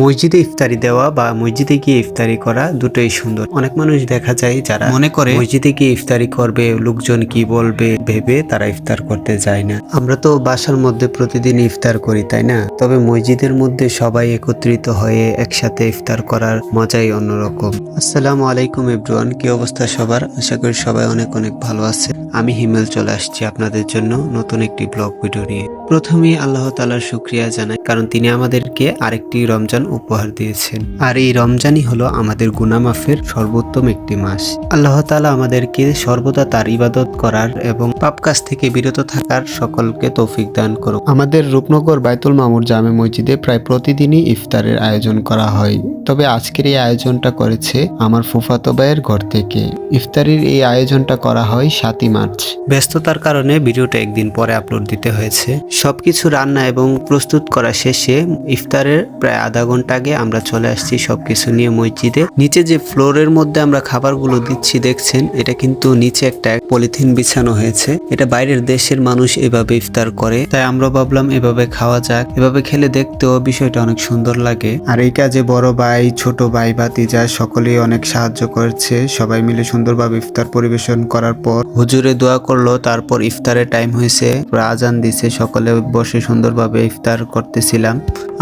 মসজিদে ইফতারি দেওয়া বা মসজিদে গিয়ে ইফতারি করা দুটোই সুন্দর। অনেক মানুষ দেখা যায় যারা মনে করে মসজিদে গিয়ে ইফতারি করবে লোকজন কি বলবে ভেবে তারা ইফতার করতে যায় না। আমরা তো বাসার মধ্যে প্রতিদিন ইফতার করি তাই না? তবে মসজিদের মধ্যে সবাই একত্রিত হয়ে একসাথে ইফতার করার মজাই অন্যরকম। আসসালামু আলাইকুম এভরিওয়ান কি অবস্থা সবার? আশা করি সবাই অনেক অনেক ভালো আছে আমি হিমেল চলে আসছি আপনাদের জন্য নতুন একটি ব্লগ ভিডিও নিয়ে। প্রথমেই আল্লাহ তালার শুক্রিয়া জানাই, কারণ তিনি আমাদেরকে আরেকটি রমজান উপহার দিয়েছেন। আর এই রমজানই হলো আমাদের গুনামাফের সর্বোত্তম একটি মাস। আল্লাহ তালা আমাদেরকে সর্বদা তার ইবাদত করার এবং পাপ কাজ থেকে বিরত থাকার সকলকে তৌফিক দান করো আমাদের রূপনগর বাইতুল মামুর জামে মসজিদে প্রায় প্রতিদিনই ইফতারের আয়োজন করা হয়। তবে আজকের এই আয়োজনটা করেছে আমার ফুফাতো ভাইয়ের ঘর থেকে। ইফতারির এই আয়োজনটা করা হয় সাতই মার্চ। ব্যস্ততার কারণে ভিডিওটা একদিন পরে আপলোড দিতে হয়েছে। সবকিছু রান্না এবং প্রস্তুত করা শেষে ইফতারের প্রায় আধা ঘণ্টা আগে আমরা চলে আসছি সবকিছু নিয়ে মসজিদে। নিচে যে ফ্লোরের মধ্যে আমরা খাবারগুলো দিচ্ছি, দেখছেন, এটা কিন্তু নিচে একটা পলিথিন বিছানো হয়েছে। এটা বাইরের দেশের মানুষ এভাবে ইফতার করে। তাই আমরা ভাবলাম এভাবে খাওয়া যাক। এভাবে খেলে দেখতেও বিষয়টা অনেক সুন্দর লাগে। আর এই কাজে বড় ভাই, ছোট ভাই, ভাতিজা সকলেই অনেক সাহায্য করেছে। সবাই মিলে সুন্দরভাবে ইফতার পরিবেশন করার পর হুজুরে দোয়া করল, তারপর ইফতারের টাইম হয়েছে আজান দিছে, সকলে বসে সুন্দরভাবে ইফতার করতেছিলাম।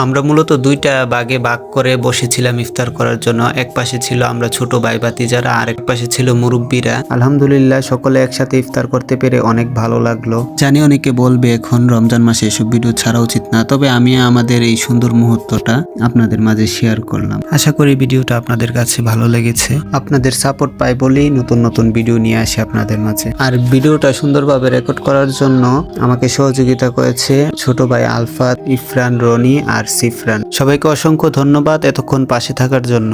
আমরা মূলত দুইটা বাগে ভাগ করে বসেছিলাম ইফতার করার জন্য। এক পাশে ছিল আমরা ছোট ভাই ভাতিজারা আর এক পাশে ছিল মুরব্বীরা। আলহামদুলিল্লাহ সকলে একসাথে ইফতার করতে পেরে অনেক ভালো লাগল। জানি অনেকে বলবে এখন রমজান মাসে এসব ভিডিও ছাড়া উচিত না তবে আমি আমাদের এই সুন্দর মুহূর্তটা আপনাদের মাঝে শেয়ার করলাম। আশা করি ভিডিওটা আপনাদের কাছে ভালো লেগেছে। আপনাদের সাপোর্ট পাই বলেই নতুন নতুন ভিডিও নিয়ে আসি আপনাদের মাঝে। আর ভিডিওটা সুন্দরভাবে রেকর্ড করার জন্য আমাকে সহযোগিতা করেছে ছোট ভাই আলফাত ইফরান রনি আর সিফরান। সবাইকে অসংখ্য ধন্যবাদ এতক্ষণ পাশে থাকার জন্য।